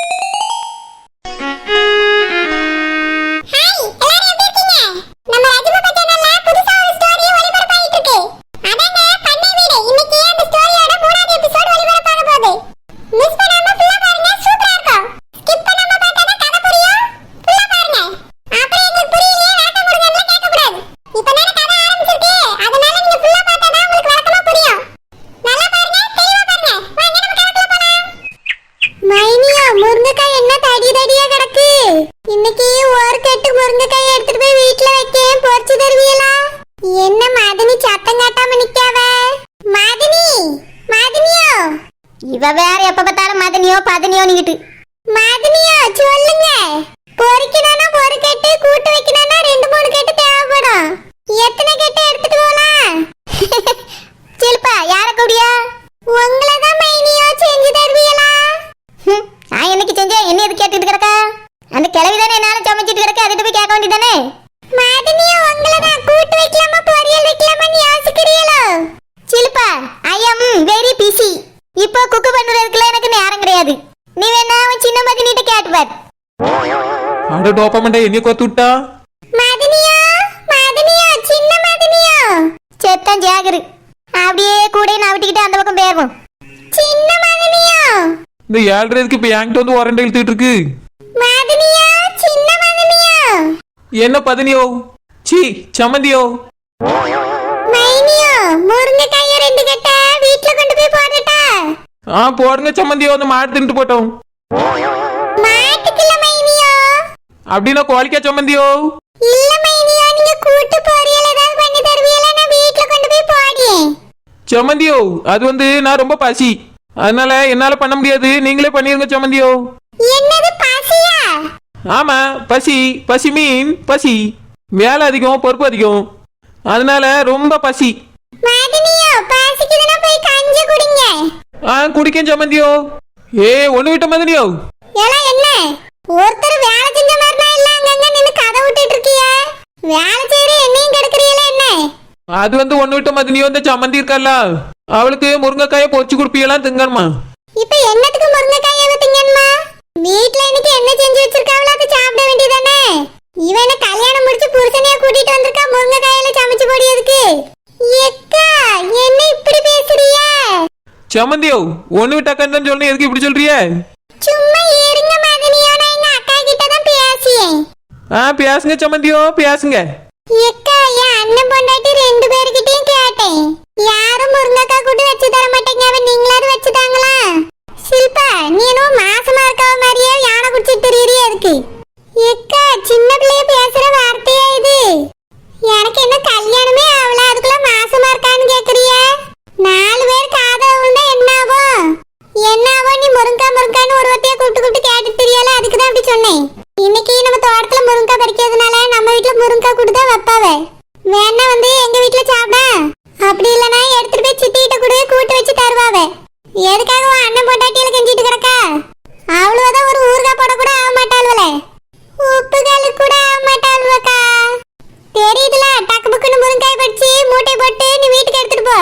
you முருங்கைக்காய் என்ன தடி தடியா கிடக்கு? இன்னைக்கு ஒரு கட்டு முருங்கைக்காய் எடுத்துட்டு போய் வீட்ல வைக்க பொரிச்சு தருவீங்களா என்ன மதனி சத்தம் காட்டாம நிக்காவ? மதனி மதனியோ? இவ வேற எப்ப பார்த்தாலும் மதனியோ பதனியோ நிக்கிட்டு மதனியோ சொல்லுங்க. பொரிக்கணும்னா ஒரு கட்டு கூட்டு வைக்கணும்னா ரெண்டு மூணு கட்டு தேவைப்படும் எத்தனை கட்டு எடுத்துட்டு போலாம் சில்பா யார கூடியா உங்களை தான் மைனியோ செஞ்சு தருவீங்களா ஹம், நான் என்னைக்கு செஞ்சேன் என்ன எது கேட்டுட்டு கிடக்கா அந்த கிழவி தானே என்னால சமைச்சிட்டு கிடக்க அதுட்டு போய் கேட்க வேண்டியதானே மதனியோ உங்களை தான் கூட்டு வைக்கலாமா பொரியல் வைக்கலாமான்னு யோசிக்கிறீங்களோ Shilpa I am very busy இப்போ குக்கு பண்றதுக்குள்ள எனக்கு நேரம் கிடையாது நீ வேணா அவன் சின்ன மதினிட்ட கேட்டு பார் அட டோப்பமெண்டா என்னைய கொத்து விட்டா? மதனியோ மதனியோ சின்ன மதனியோ? செத்தம் ஜாகரு. அப்படியே கூட நவிட்டிக்கிட்டு அந்த பக்கம் போயிருவோம். சின்ன மதனியோ? இந்த ஏழ்றதுக்கு இப்ப என்கிட்ட வந்து உரண்டை இழுத்துட்டு இருக்கு? மதனியோ சின்ன மதனியோ? என்ன பதனியோ? சீ சம்மந்தியோ மைனியோ முருங்கைக்காய ரெண்டு கட்ட வீட்ல கொண்டு போய் போடட்டா ஆ போடுங்க சம்மந்தியோ அந்த மாடு தின்ட்டு போட்டோம். கொண்டு போய் போடுறேன். சம்மந்தியோ அது வந்து நான் ரொம்ப பசி. அதனால என்னால பண்ண முடியாது. நீங்களே பண்ணிருங்க சம்மந்தியோ. ஆமா பசி பசி மீன் பசி. வேலை அதிகம் பொறுப்பு அதிகம். அதனால ரொம்ப பசி. ஆ குடிக்கேன் சம்மந்தியோ. ஏ ஒண்ணு விட்ட மதனியோ. என்ன? ஒருத்தர் வேலை வேலை செய்யற என்னையும் கெடுக்கிறீங்களா என்ன? அது வந்து ஒண்ணு விட்ட மதனியோ இந்த சம்மந்தி இருக்கல்ல. அவளுக்கு முருங்கைக்காய பொரிச்சு கொடுப்பீங்களாம் திங்கணுமா? இப்ப என்னத்துக்கு முருங்கைக்காய திங்கணுமா? வீட்ல இன்னைக்கு என்ன செஞ்சு வச்சிருக்காவளோ அதை சாப்பிட வேண்டியதானே? இவனை கல்யாணம் முடிச்சு புருஷனையா கூட்டிட்டு வந்திருக்கா முருங்கைக்காயில சமைச்சு போடியதுக்கு? எக்கா என்ன இப்படி பேசுறிய? சம்மந்தியோ ஒண்ணு விட்டாக்கன்னு தான் சொல்லணும் எதுக்கு இப்படி சொல்றிய ஆ பேசுங்க சம்மந்தியோ பேசுங்க எக்கா என் அண்ணன் பொண்டாட்டி ரெண்டு பேர்கிட்டயும் கேட்டேன். யாரும் முருங்கக்கா கூட்டு வச்சு தர மாட்டேங்க அவன் நீங்களாவது வச்சுட்டாங்களா சில்பா நீனும் மாசமா இருக்க மாதிரியே யானை குடிச்சிட்டு தெரியறியே இருக்கு எக்கா சின்ன பிள்ளைய பேசுற வார்த்தையா இது எனக்கு என்ன கல்யாணமே ஆகல அதுக்குள்ள மாசமா இருக்கான்னு கேக்குறிய நாலு பேர் காதல் விழுந்தா என்னாகும் என்னாகும் நீ முருங்கா முருங்கான்னு ஒரு வார்த்தையா கூப்பிட்டு கூப்பிட்டு கேட்டுட்டு தெரியல அதுக்கு தான் அப்படி சொன்னேன் இன்னைக்கு நம்ம தோட்டத்துல முருங்கா பறிக்கிறதுனால நம்ம வீட்ல முருங்கா கூட்டு தான் வைப்பாவ வேணா வந்து எங்க வீட்ல சாப்பிட அப்படி இல்லனா எடுத்துட்டு போய் சித்திகிட்ட கூட கூட்டு வச்சு தருவாவ எதுக்காக உன் அண்ணன் பொண்டாட்டியில கெஞ்சிட்டு கிடக்கா அவ்வளவுதான் ஒரு ஊறுகாய் போட கூட ஆக மாட்டாள்வல உப்புகளுக்கு கூட ஆக மாட்டாள்வக்கா தெரியுதுல டக்கு புக்குன்னு முருங்காய் பறிச்சு மூட்டை போட்டு நீ வீட்டுக்கு எடுத்துட்டு போ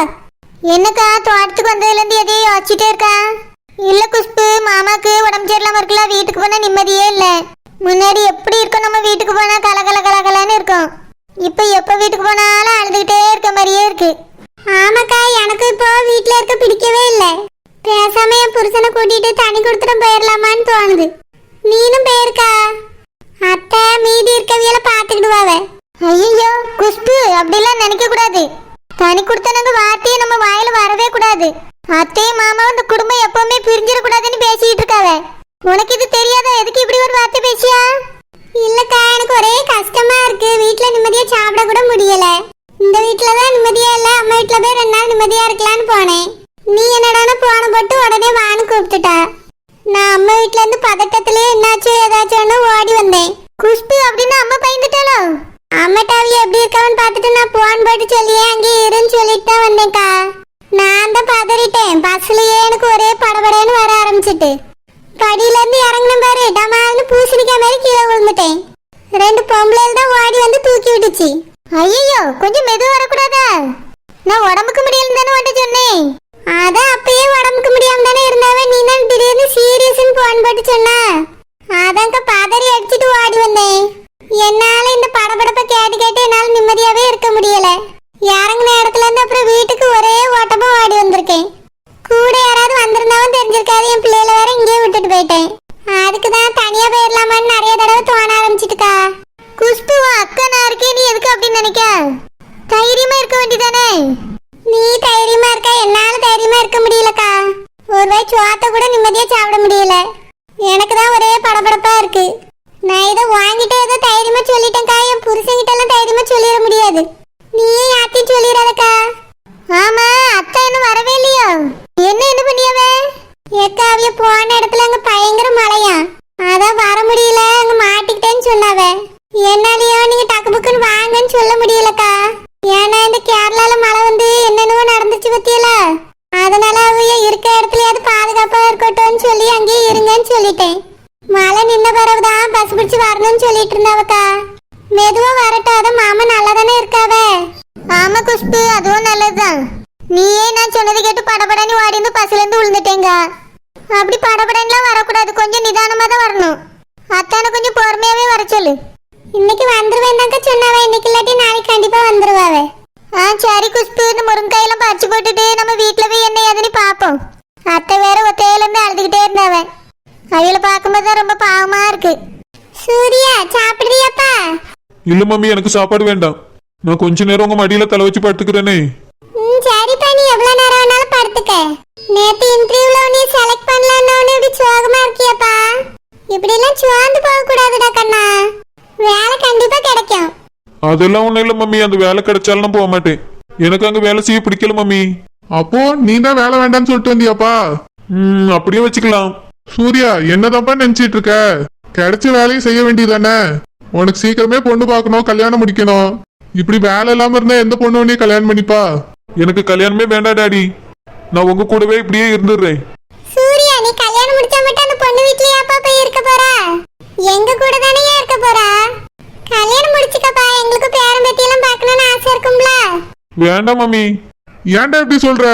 என்னக்கா தோட்டத்துக்கு வந்ததுல இருந்து எதையும் யோசிச்சுட்டே இருக்கா இல்ல குஷ்பு மாமாக்கு உடம்பு சரியில்லாம இருக்குல்ல வீட்டுக்கு போனா நிம்மதியே இல்ல முன்னாடி எப்படி இருக்கும் நம்ம வீட்டுக்கு போனா கல கல கல கலன்னு இருக்கும் இப்ப எப்ப வீட்டுக்கு போனாலும் அழுதுகிட்டே இருக்க மாதிரியே இருக்கு ஆமாக்கா எனக்கு இப்போ வீட்ல இருக்க பிடிக்கவே இல்ல பேசாம என் புருஷனை கூட்டிட்டு தனி கொடுத்துட்டு போயிடலாமான்னு தோணுது. நீனும் போயிருக்கா? அத்தை மீதி இருக்கவியல பாத்துக்கிடுவாவ ஐயோ குஷ்பு அப்படிலாம் நினைக்க கூடாது தனி கொடுத்தனங்க வார்த்தையை நம்ம வாயில வரவே கூடாது. அத்தையும் மாமாவும் இந்த குடும்பம் எப்பவுமே பிரிஞ்சிட கூடாதுன்னு பேசிட்டு இருக்காவ. உனக்கு இது தெரியாதா? எதுக்கு இப்படி ஒரு வார்த்தை பேசியா? இல்லக்கா எனக்கு ஒரே கஷ்டமா இருக்கு. வீட்டுல நிம்மதியா சாப்பிட கூட முடியல. இந்த வீட்டுல தான் நிம்மதியா இல்ல அம்மா வீட்டுல போய் ரெண்டு நாள் நிம்மதியா இருக்கலாம்னு போனேன். நீ என்னடான போன போட்டு உடனே கூப்பிட்டுட்டா. நான் அம்மா வீட்ல இருந்து பதட்டத்திலே என்னாச்சோ ஏதாச்சோன்னு ஓடி வந்தேன். குஷ்பு அப்படின்னு அம்மா பையன் அம்மாட்டாவி எப்படி இருக்கான்னு பார்த்துட்டு நான் போன் போட்டு சொல்லியே அங்கே இருன்னு சொல்லிட்டு தான் வந்தேன்க்கா நான் தான் பதறிட்டேன் பஸ்லயே எனக்கு ஒரே படபடன்னு வர ஆரம்பிச்சிட்டு படியில இருந்து இறங்கின பாரு டமால்னு பூசணிக்காய் மாதிரி கீழே விழுந்துட்டேன் ரெண்டு பொம்பளைகள் தான் ஓடி வந்து தூக்கி விட்டுச்சு ஐயோ கொஞ்சம் மெதுவா வரக்கூடாதா நான் உடம்புக்கு முடியல தானே உன்ட்ட சொன்னேன் அதான் அப்பயே உடம்புக்கு முடியாம தானே இருந்தாவே நீ தான் திடீர்னு சீரியஸ்னு போன் போட்டு சொன்னா அதாங்க பதறி அடிச்சிட்டு ஓடி வந்தேன் என்னால இந்த படபடப்பை கேட்டு கேட்டு என்னால நிம்மதியாவே இருக்க முடியல இறங்குன இடத்துல இருந்து அப்புறம் வீட்டுக்கு ஒரே ஓட்டமா ஓடி வந்திருக்கேன் கூட யாராவது வந்திருந்தாவும் தெரிஞ்சிருக்காது என் பிள்ளைகளை வேற இங்கேயே விட்டுட்டு போயிட்டேன் அதுக்கு தான் தனியா போயிடலாமான்னு நிறைய தடவை தோண ஆரம்பிச்சிட்டுக்கா குஷ்பு உன் அக்கா நான் இருக்கேன் நீ எதுக்கு அப்படின்னு நினைக்க தைரியமா இருக்க வேண்டியதானே நீ தைரியமா இருக்க என்னால தைரியமா இருக்க முடியலக்கா சுவாத்த கூட நிம்மதியா சாப்பிட முடியல. எனக்கு தான் ஒரே படபடப்பா இருக்கு. நான் இதை வாங்கிட்டு ஏதோ தைரியமா சொல்லிட்டேன்க்கா என் புருஷன்கிட்ட எல்லாம் தைரியமா சொல்லிட முடியாது. りてん。பார்க்கும்போது ரொம்ப பாவமா இருக்கு. சூர்யா சாப்பிடுறியாப்பா? இல்ல மம்மி எனக்கு சாப்பாடு வேண்டாம். நான் கொஞ்ச நேரம் உங்க மடியில தலை வச்சு படுத்துக்கிறேனே. ம் சரிப்பா நீ எவ்வளவு நேரம் வேணாலும் படுத்துக்க. நேத்து இன்டர்வியூல நீ செலக்ட் பண்ணலன்னு இப்படி சோகமா இருக்கியாப்பா. இப்படி எல்லாம் சோர்ந்து போக கூடாதுடா கண்ணா. வேலை கண்டிப்பா கிடைக்கும். அதெல்லாம் ஒண்ணும் இல்ல மம்மி அந்த வேலை கிடைச்சாலும் நான் போக மாட்டேன். எனக்கு அங்க வேலை செய்ய பிடிக்கல மம்மி. அப்போ நீ தான் வேலை வேண்டாம்னு சொல்லிட்டு வந்தியாப்பா? ம் அப்படியே வச்சுக்கலாம். சூர்யா என்னதான்ப்பா நினைச்சிட்டு இருக்க கிடைச்ச வேலையை செய்ய வேண்டியதானே உனக்கு சீக்கிரமே பொண்ணு பார்க்கணும் கல்யாணம் முடிக்கணும். இப்படி வேலை இல்லாம இருந்தா எந்த பொண்ணு நீ கல்யாணம் பண்ணிப்பா? எனக்கு கல்யாணமே வேண்டாம் டாடி. நான் உங்க கூடவே இப்படியே இருந்துடுறேன். சூர்யா நீ கல்யாணம் முடிச்சா மட்டும் அந்த பொண்ணு வீட்லயாப்பா போய் இருக்க போறா? எங்க கூட தானே இருக்க போறா? கல்யாணம் முடிச்சுக்கப்பா எங்களுக்கு பேரம் பேத்தி எல்லாம் பார்க்கணும்னு ஆசை இருக்கும்ல. வேண்டாம் மம்மி. ஏன்டா இப்படி சொல்ற?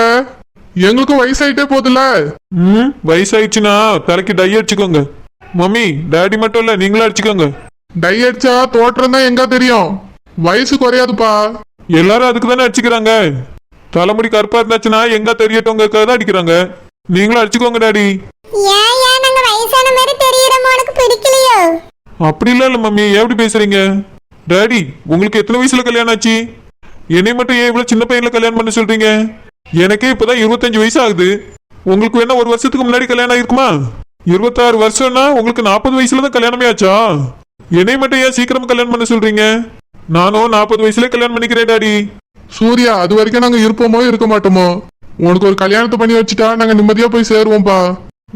எங்களுக்கும் வயசாயிட்டே போகுதுல்ல ம்? வயசாயிடுச்சுன்னா தலைக்கு டை அடிச்சுக்கோங்க. மம்மி டாடி மட்டும் இல்ல நீங்களும் அடிச்சுக்கோங்க. டை அடிச்சா தோற்றம் தான் எங்க தெரியும்? வயசு குறையாதுப்பா. எல்லாரும் அதுக்கு தானே அடிச்சுக்கிறாங்க. தலைமுடி கருப்பா இருந்துச்சுன்னா எங்க தெரியட்டவங்களுக்காக தான் அடிக்கிறாங்க. நீங்களும் அடிச்சுக்கோங்க டாடி. அப்படி இல்ல இல்ல மம்மி. எப்படி பேசுறீங்க? டாடி உங்களுக்கு எத்தனை வயசுல கல்யாணம் ஆச்சு? என்னை மட்டும் ஏன் இவ்வளவு சின்ன பையன்ல கல்யாணம் பண்ண சொல்றீங்க? எனக்கே இப்பதான் இருபத்தஞ்சு வயசு ஆகுது உங்களுக்கு வேணா ஒரு வருஷத்துக்கு முன்னாடி கல்யாணம் ஆயிருக்குமா? இருபத்தாறு வருஷம்னா உங்களுக்கு நாற்பது வயசுல தான் கல்யாணமே ஆச்சா? என்னை மட்டும் ஏன் சீக்கிரமா கல்யாணம் பண்ண சொல்றீங்க? நானும் நாற்பது வயசுல கல்யாணம் பண்ணிக்கிறேன் டாடி. சூர்யா அது வரைக்கும் நாங்க இருப்போமோ இருக்க மாட்டோமோ? உனக்கு ஒரு கல்யாணத்தை பண்ணி வச்சுட்டா நாங்க நிம்மதியா போய் சேருவோம்ப்பா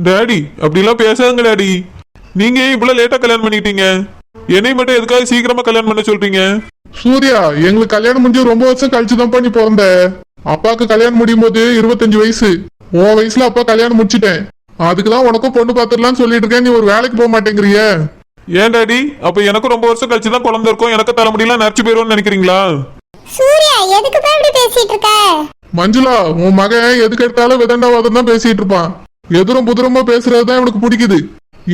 டாடி அப்படிலாம் பேசாதுங்க டாடி. நீங்க ஏன் இவ்வளவு லேட்டா கல்யாணம் பண்ணிக்கிட்டீங்க? என்னை மட்டும் எதுக்காக சீக்கிரமா கல்யாணம் பண்ண சொல்றீங்க? சூர்யா எங்களுக்கு கல்யாணம் முடிஞ்சு ரொம்ப வருஷம் கழிச்சு தான் நீ பிறந்த. அப்பாவுக்கு கல்யாணம் முடியும் போது இருபத்தஞ்சு வயசு. உன் வயசுல அப்பா கல்யாணம் முடிச்சிட்டேன். அதுக்குதான் உனக்கும் பொண்ணு பாத்துடலாம்னு சொல்லிட்டு இருக்கேன். நீ ஒரு வேலைக்கு போக மாட்டேங்கிறிய. ஏன் டாடி? அப்ப எனக்கும் ரொம்ப வருஷம் கழிச்சு தான் குழந்தை இருக்கும். எனக்கு தலைமுடியெல்லாம் நரைச்சு போயிரும்னு நினைக்கிறீங்களா? சூர்யா எதுக்குப்பா இப்படி பேசிட்டு இருக்க? மஞ்சுளா உன் மகன் எதுக்கு எடுத்தாலும் விதண்டாவாதம் தான் பேசிட்டு இருப்பான். எதிரும் புதிரமா பேசுறதுதான் இவனுக்கு பிடிக்குது.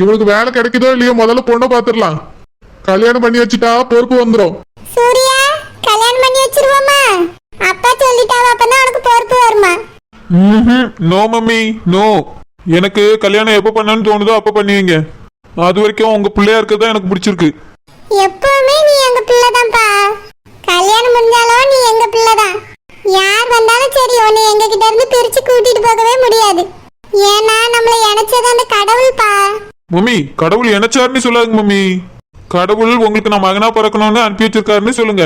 இவனுக்கு வேலை கிடைக்குதோ இல்லையோ முதல்ல பொண்ணை பாத்துடலாம் கல்யாணம் பண்ணி வச்சுட்டா பொறுப்பு வந்துடும் சூர்யா கல்யாணம் பண்ணி வச்சிருவோமா? அப்பா சொல்லிட்டாவ அப்பதான் உனக்கு பொறுப்பு வருமா? நோ மம்மி நோ எனக்கு கல்யாணம் எப்போ பண்ணணும்னு தோணுதோ அப்போ பண்ணுவீங்க. அது வரைக்கும் உங்க பிள்ளையா இருக்கிறது தான் எனக்கு பிடிச்சிருக்கு. எப்பவுமே நீ எங்க பிள்ளைதான்ப்பா. கல்யாணம் முடிஞ்சாலும் நீ எங்க பிள்ளைதான். யார் வந்தாலும் சரி உன்னை எங்க கிட்ட இருந்து பிரிச்சு கூட்டிட்டு போகவே முடியாது. ஏன்னா நம்மள இணைச்சது அந்த கடவுள்பா மம்மி கடவுள் இணைச்சாருன்னு சொல்லாதுங்க மம்மி. கடவுள் உங்களுக்கு நான் மகனா பிறக்கணும்னு அனுப்பி வச்சிருக்காருன்னு சொல்லுங்க.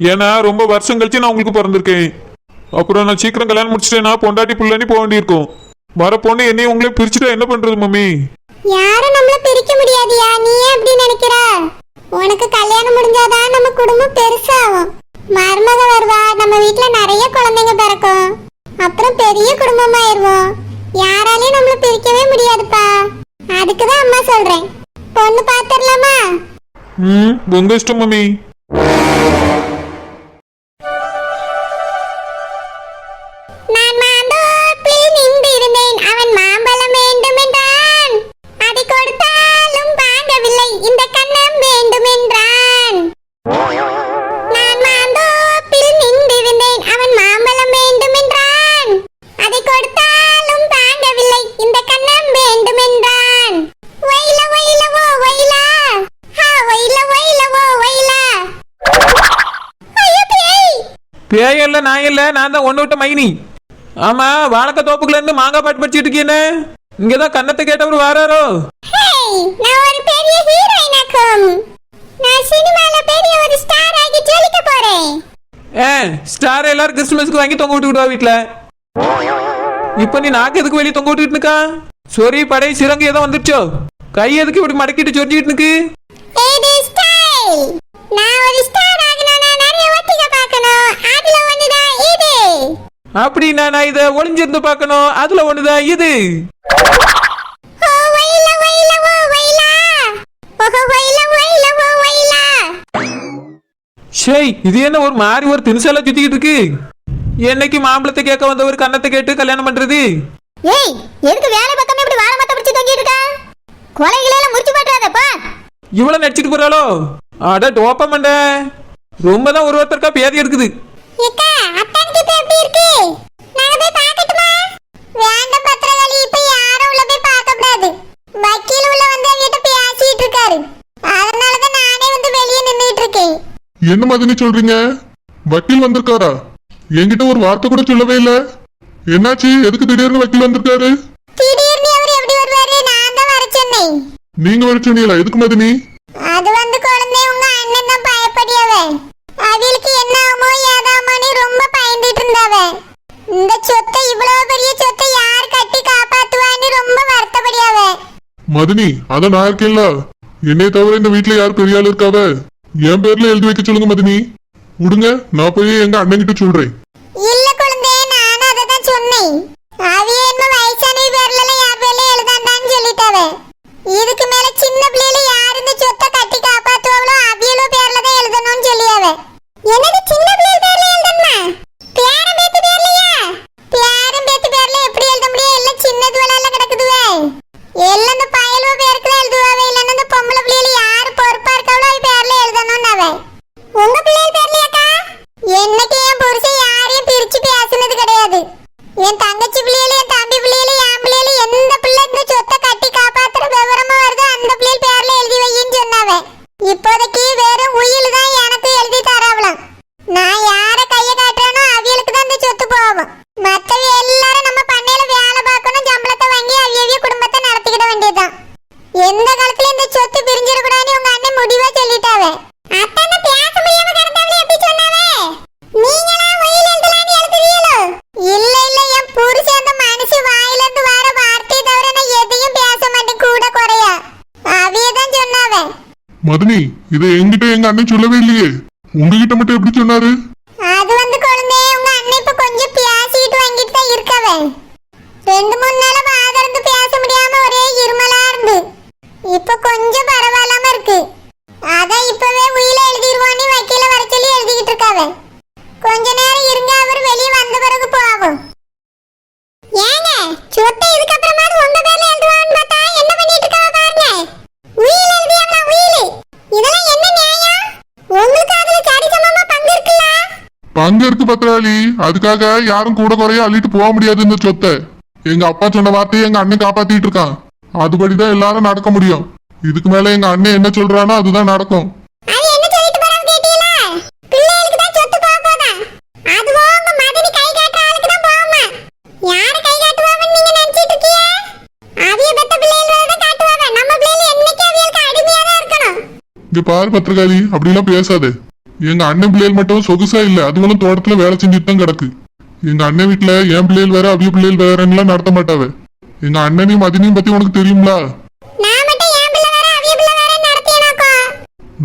ஏன்னா ரொம்ப வருஷம் கழிச்சு நான் உங்களுக்கு பிறந்திருக்கேன். அப்புறம் நான் சீக்கிரம் கல்யாணம் முடிச்சிட்டேன்னா பொண்டாட்டி புள்ளன்னு போக வேண்டியிருக்கும். வர பொண்ணு என்னையும் உங்களே பிரிச்சுட்டா என்ன பண்றது மம்மி? யாரும் நம்மள பிரிக்க முடியாதியா? நீ ஏன் அப்படி நினைக்கிற? உனக்கு கல்யாணம் முடிஞ்சாதான் நம்ம குடும்பம் பெருசாகும். மருமக வருவா நம்ம வீட்ல நிறைய குழந்தைங்க பிறக்கும். அப்புறம் பெரிய குடும்பமாயிருவோம். யாராலையும் நம்மள பிரிக்கவே முடியாதுப்பா. அதுக்குதான் அம்மா சொல்றேன். பொண்ணு பாத்துடலாமா ம் உங்க இஷ்டம் மம்மி. இல்ல நான் தான் ஒண்ணு விட்ட மைனி. ஆமா வாழக்க தோப்புக்குள்ள இருந்து மாங்காய் பாட்டு படிச்சிட்டு இருக்கீங்க இங்கதான் கன்னத்தை கேட்டவர் வாராரோ? நான் ஒரு பெரிய ஹீரோயின் ஆக்கும் நான் சினிமால பெரிய ஒரு ஸ்டார் ஆகி ஜொலிக்க போறேன். ஏ ஸ்டார் எல்லாரும் கிறிஸ்துமஸ்க்கு வாங்கி தொங்க விட்டுக்கிடுவா வீட்ல. இப்போ நீ நாக்கு எதுக்கு வெளியே தொங்க விட்டுக்கிட்டு இருக்கா? சொறி படை சிறங்கு ஏதோ வந்துருச்சோ? கை எதுக்கு இப்படி மடக்கிட்டு நான் ஒரு ஸ்டார் ஆகணும்னா நிறைய ஒத்திகை பார்க்கணும் அதுல ஒண்ணுதான் இது அப்படின்னா நான் இதை ஒளிஞ்சிருந்து பார்க்கணும். அதுல ஒண்ணுதான் இது. ஷேய் இது என்ன ஒரு மாறி ஒரு தினுசால சுத்திக்கிட்டு இருக்கு? என்னைக்கு மாம்பழத்தை கேட்க வந்த ஒரு கன்னத்தை கேட்டு கல்யாணம் பண்றது? ஏய் எதுக்கு வேலை பக்கமே இப்படி வாழை மத்த பிடிச்சி தொங்கிட்டு இருக்க? கொலைகளெல்லாம் முறிச்சு மாட்டாதப்பா இவ்வளவு நடிச்சிட்டு போறாளோ? அட டோப்ப மண்ட ரொம்ப தான் ஒரு ஒருத்தருக்கா பேதி எடுக்குது. ஏக்கா என்ன மதினி சொல்றீங்க? வக்கீல் வந்திருக்காரா? என்கிட்ட ஒரு வார்த்தை கூட சொல்லவே இல்ல. என்னாச்சு? எதுக்கு திடீர்னு வக்கீல் வந்திருக்காரு? நீங்க வர சொன்னீங்களா? எதுக்கு மதினி அது வந்து குழந்தை உங்க அண்ணன் தான் பயப்படியவ அவளுக்கு என்ன ஆமோ ஏதாமோன்னு ரொம்ப பயந்துட்டு இருந்தாவ இந்த சொத்தை இவ்வளவு பெரிய சொத்தை யார் கட்டி காப்பாத்துவான்னு ரொம்ப வருத்தப்படியாவ மதினி அதான் நான் இருக்கேன்ல. என்னைய தவிர இந்த வீட்டுல யார் பெரிய ஆள் இருக்காவ? என் பேர்ல எழுதி வைக்க சொல்லுங்க மதினி. விடுங்க நான் போய் எங்க அண்ணன் கிட்ட சொல்றேன். இல்ல குழந்தை நானும் அதை தான் சொன்னேன். அவிய என்ன வயசான பேர்ல எல்லாம் பேர்ல எழுதாண்டான்னு சொல்லிட்டாவ. இதுக்கு மேல சின்ன பிள்ளைல யார் இந்த சொத்தை கட்டி காப்பாத்துவாங்களோ அவியலோ பேர்ல தான் எழுதணும்னு சொல்லியாவ. என்னது சின்ன பிள்ளை பேர்ல எழுதணுமா பேரன் பேத்து பேர்லயா பேரன் பேத்து பேர்ல எப்படி எழுத முடியும் எல்லாம் சின்னது எல்லாம் கிடக்குதுவே எல்லாம் இந்த பயலுவ பேருக்கு தான் எழுதுவாவே இல்லைன்னா இந்த பொம்பளை பிள்ளைல யாரு பொறுப்பா இருக்காவளோ அவ பேர்ல எழுதணும்னாவே உங்க பிள்ளைகள் பேர்லயாக்கா என்னைக்கு என் புருஷன் யாரையும் பிரிச்சு பேசுனது கிடையாது என் தங்கச்சி பிள்ளைகள என் தம்பி பிள்ளைகள என் பிள்ளைகள எந்த பிள்ளை இந்த சொத்தை கட்டி காப்பாத்துற விவரமா வருதோ அந்த பிள்ளை பேர்ல எழுதி வையின்னு சொன்னாவ இப்போதைக்கு வெறும் உயில் தான் எனக்கு எழுதி தராவலாம் நான் யார கைய காட்டுறேனோ அவியலுக்கு தான் இந்த சொத்து போகும் மத்தவ எல்லாரும் நம்ம பண்ணையில வேலை பார்க்கணும் சம்பளத்தை வாங்கி அவியவிய குடும்பத்தை நடத்திக்கிட வேண்டியதுதான் எந்த காலத்துல இந்த சொத்து பிரிஞ்சிடக்கூடாதுன்னு உங்க அண்ணன் முடிவா சொல்லிட்டாவே அத்தான பேச முடியாம கிடந்தவளே எப்படி சொன்னாவே நீங்களா உயில் எழுதலான்னு எழுதுறீங்களோ இல்ல இல்ல என் புருஷன் அந்த மனுஷி வாயில இருந்து வர வார்த்தையை தவிர நான் எதையும் பேச மாட்டேன் கூட குறையா அவிய தான் சொன்னாவே மதினி இதை என்கிட்ட எங்க அண்ணன் சொல்லவே இல்லையே? உங்ககிட்ட மட்டும் எப்படி சொன்னாரு அது வந்து குழந்தை உங்க அண்ணன் இப்ப கொஞ்சம் பேசிட்டு வாங்கிட்டு தான் இருக்கவே ரெண்டு மூணு நாளா வாத இருந்து பேச முடியாம ஒரே இருமலா இருந்து இப்ப கொஞ்சம் பரவாயில்லாம இருக்கு அதான் இப்பவே உயில எழுதிடுவோன்னு வக்கீல வர சொல்லி எழுதிக்கிட்டு இருக்காவே கொஞ்ச நேரம் இருங்க அவர் வெளியே வந்த பிறகு போகும் ஏங்க சொத்தை இதுக்கப்புறமாவது உங்க பேர்ல எழுதுவான்னு பார்த்தா என்ன பண்ணிட்டு இருக்காவ பாருங்க உயில் எழுதியாங்களா உயில் இதெல்லாம் என்ன நியாயம் உங்களுக்கு அதுல சரிசமமா பங்கு இருக்குல்ல பங்கு இருக்கு பத்திராளி அதுக்காக யாரும் கூட குறைய அள்ளிட்டு போக முடியாது இந்த சொத்தை. எங்க அப்பா சொன்ன வார்த்தையை எங்க அண்ணன் காப்பாத்திட்டு இருக்கான். அதுபடிதான் எல்லாரும் நடக்க முடியும். இதுக்கு மேல எங்க அண்ணன் என்ன சொல்றானோ அதுதான் நடக்கும். இங்க பாரு பத்திரகாளி அப்படிலாம் பேசாத. எங்க அண்ணன் பிள்ளைகள் மட்டும் சொகுசா இல்ல. அதுகளும் தோட்டத்துல வேலை செஞ்சுட்டு தான் கிடக்கு. எங்க அண்ணன் வீட்டுல என் பிள்ளைகள் வேற அவிய பிள்ளைகள் வேறன்னுலாம் நடத்த மாட்டாவ. எங்க அண்ணனையும் மதினியும் பத்தி உனக்கு தெரியுங்களா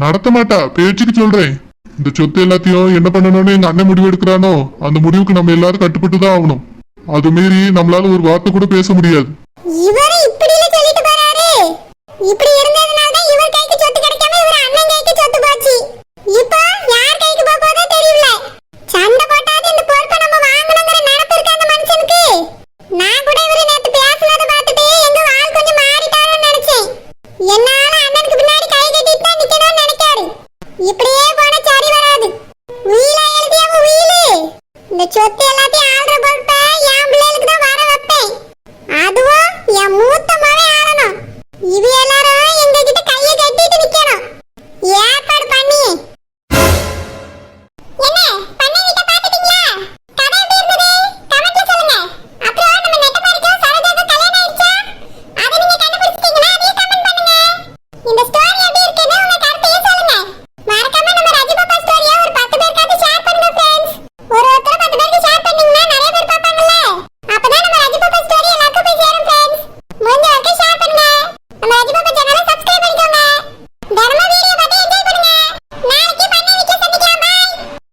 நடத்த மாட்டா. பேச்சுக்கு சொல்றேன். இந்த சொத்து எல்லாத்தையும் என்ன பண்ணணும்னு எங்க அண்ணன் முடிவு எடுக்கிறானோ அந்த முடிவுக்கு நம்ம எல்லாரும் கட்டுப்பட்டு தான் ஆகணும். அது மீறி நம்மளால ஒரு வார்த்தை கூட பேச முடியாது. இவரு இப்படி சொல்லிட்டு போறாரு. இப்படி இருந்ததுனால தான் இவர் கைக்கு